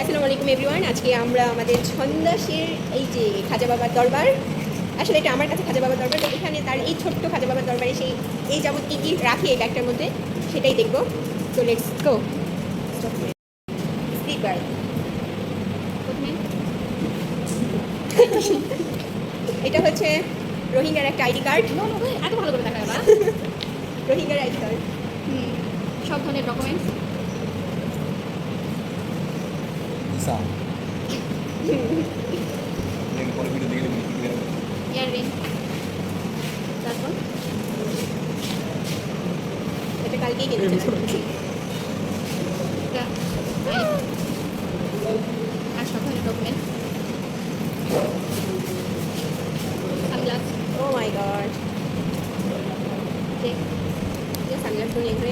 আসসালামু আলাইকুম এভরিওয়ান। আজকে আমরা আমাদের ছন্দাসের এই যে খাজা বাবার দরবার আসলে এটা আমার কাছে খাজা বাবার দরবার তো এখানে তার এই ছোট্ট খাজা বাবার দরবারে সেই এই যাবত কী কী রাখে এই ব্যাগটার মধ্যে সেটাই দেখব। তো লেটস গো স্পিকার এটা হচ্ছে রোহিঙ্গার একটা আইডি কার্ড। এত ভালো করে দেখা রোহিঙ্গার আইডি কার্ড। সব ধরনের ডকুমেন্টস রিক্সা পরে ভিডিও দেখলে ইয়াররিং তারপর এটা কালকেই কিনেছি আর সকালে ডকুমেন্ট ও মাই গড ঠিক সানগ্লাসগুলো এগুলো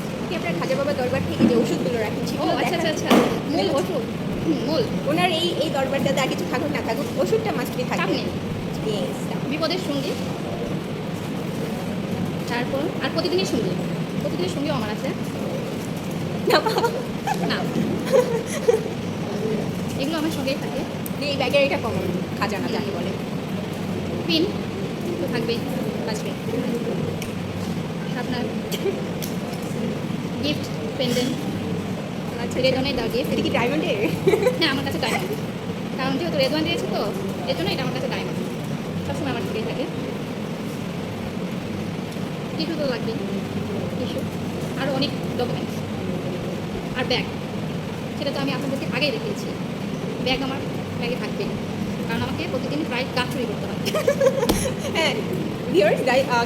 কি আপনার খাজা বাবা দরবার থেকে যে ওষুধগুলো রাখেন ও সেগুলো আচ্ছা আচ্ছা আচ্ছা। মূল ওষুধ। হুম, মূল। ওনার এই এই দরবারটাতে আর কিছু থাকুক না থাকুক ওষুধটা মাস্টলি চাপ থাকবে। বিপদের সঙ্গী? তারপর? আর প্রতিদিনের সঙ্গী? প্রতিদিনের সঙ্গীও আমার আছে। না এগুলো আমার সঙ্গেই থাকে। এই ব্যাগের এটা কমন খাজানা জানি বলে। পিন? তো থাকবেই বাঁচবে আপনার? গিফট পেন্ডেন্ট রেজনে দেওয়া গিফট এটা কি ডায়মন্ডের হ্যাঁ আমার কাছে ডায়মন্ড কারণ যেহেতু রেজওয়ান দিয়েছে তো এর জন্য এটা আমার কাছে ডায়মন্ড সবসময় আমার সঙ্গেই থাকে। টিস্যু তো লাগবেই। টিস্যু আরও অনেক ডকুমেন্টস আর ব্যাগ সেটা তো আমি আপনাদেরকে আগেই দেখিয়েছি। ব্যাগ আমার ব্যাগে থাকবে কারণ আমাকে প্রতিদিন প্রায় গাছ চুরি করতে হয়। হ্যাঁ ভিওর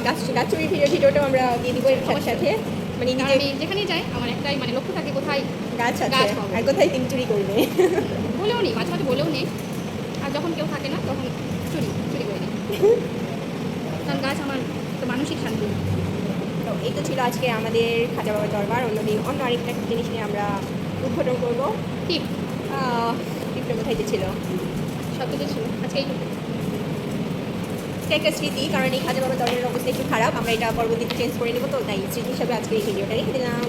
গাছ গাছ চুরি ভিডিও ভিডিওটাও আমরা দিয়ে দিব সাথে সাথে। মানে নিজে আমি যেখানেই যাই আমার একটাই মানে লক্ষ্য থাকে কোথায় গাছ আছে। আর কোথায় তিনি চুরি করবে? বলেও নিই মাঝে মাঝে বলেও নিই আর যখন কেউ থাকে না তখন চুরি চুরি করে নিই কারণ গাছ আমার তো মানসিক শান্তি। তো এই তো ছিল আজকে আমাদের খাজা বাবার দরবার। অন্যদিন অন্য আরেকটা জিনিস নিয়ে আমরা উদ্ঘাটন করব। টিপ টিপটা কোথায় যে ছিল? সব কিছু ছিল। আজকে এই একটা স্মৃতি, কারণ এই খাজা দরবারের অবস্থা একটু খারাপ, আমরা এটা পরবর্তীতে চেঞ্জ করে নেব, তো তাই স্মৃতি হিসাবে আজকে এই ভিডিওটা রেখে দিলাম